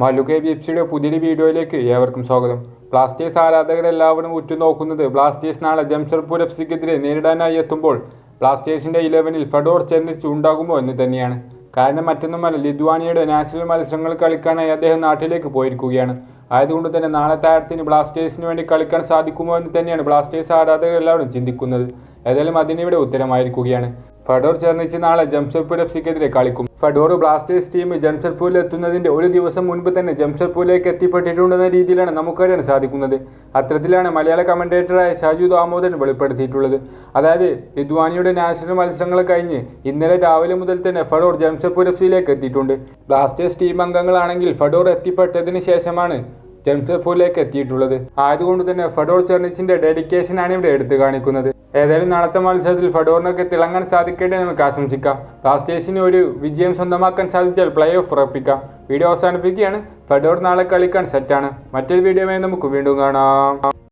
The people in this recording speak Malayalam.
മല്ലു കെ ബി എഫ് സിയുടെ പുതിയൊരു വീഡിയോയിലേക്ക് ഏവർക്കും സ്വാഗതം. ബ്ലാസ്റ്റേഴ്സ് ആരാധകരെല്ലാവരും ഉറ്റുനോക്കുന്നത് ബ്ലാസ്റ്റേഴ്സ് നാളെ ജംഷർപൂർ എഫ് സിക്കെതിരെ നേരിടാനായി എത്തുമ്പോൾ ബ്ലാസ്റ്റേഴ്സിന്റെ ഇലവനിൽ ഫെഡോർ ചെന്നിച്ച് ഉണ്ടാകുമോ എന്ന് തന്നെയാണ്. കാരണം മറ്റൊന്നുമല്ല ലിത്വാനിയയുടെ നാഷണൽ മത്സരങ്ങൾ കളിക്കാനായി അദ്ദേഹം നാട്ടിലേക്ക് പോയിരിക്കുകയാണ്. ആയതുകൊണ്ട് തന്നെ നാളെ താരത്തിന് ബ്ലാസ്റ്റേഴ്സിന് വേണ്ടി കളിക്കാൻ സാധിക്കുമോ എന്ന് തന്നെയാണ് ബ്ലാസ്റ്റേഴ്സ് ആരാധകരെല്ലാവരും ചിന്തിക്കുന്നത്. ഏതായാലും അതിനിവിടെ ഉത്തരമായിരിക്കുകയാണ്. ഫഡോർ ചേർന്നിച്ച് നാളെ ജംഷഡ്പൂർ എഫ് സിക്കെതിരെ കളിക്കും. ഫഡോർ ബ്ലാസ്റ്റേഴ്സ് ടീം ജംഷഡ്പൂരിൽ എത്തുന്നതിന്റെ ഒരു ദിവസം മുൻപ് തന്നെ ജംഷഡ്പൂരിലേക്ക് എത്തിപ്പെട്ടിട്ടുണ്ടെന്ന രീതിയിലാണ് നമുക്കറിയാൻ സാധിക്കുന്നത്. അത്തരത്തിലാണ് മലയാള കമന്റേറ്ററായ ഷാജു ദാമോദരൻ വെളിപ്പെടുത്തിയിട്ടുള്ളത്. അതായത് ലിദ്വാനിയുടെ നാഷണൽ മത്സരങ്ങൾ കഴിഞ്ഞ് ഇന്നലെ രാവിലെ മുതൽ തന്നെ ഫഡോർ ജംഷഡ്പൂർ എഫ് സിയിലേക്ക് എത്തിയിട്ടുണ്ട്. ബ്ലാസ്റ്റേഴ്സ് ടീം അംഗങ്ങളാണെങ്കിൽ ഫഡോർ എത്തിപ്പെട്ടതിന് ശേഷമാണ് ജംഷഡ്പൂരിലേക്ക് എത്തിയിട്ടുള്ളത്. ആയതുകൊണ്ട് തന്നെ ഫഡോർ ചെർണിച്ചിന്റെ ഡെഡിക്കേഷൻ ആണ് ഇവിടെ എടുത്തു കാണിക്കുന്നത്. ഏതായാലും നടത്ത മത്സരത്തിൽ ഫഡോറിനൊക്കെ തിളങ്ങാൻ സാധിക്കട്ടെ നമുക്ക് ആശംസിക്കാം. ബ്ലാസ്റ്റേഴ്സിന് ഒരു വിജയം സ്വന്തമാക്കാൻ സാധിച്ചാൽ പ്ലേ ഓഫ് ഉറപ്പിക്കാം. വീഡിയോ അവസാനിപ്പിക്കുകയാണ്. ഫഡോർ നാളെ കളിക്കാൻ സെറ്റാണ് മറ്റൊരു വീഡിയോയുമായി നമുക്ക് വീണ്ടും കാണാം.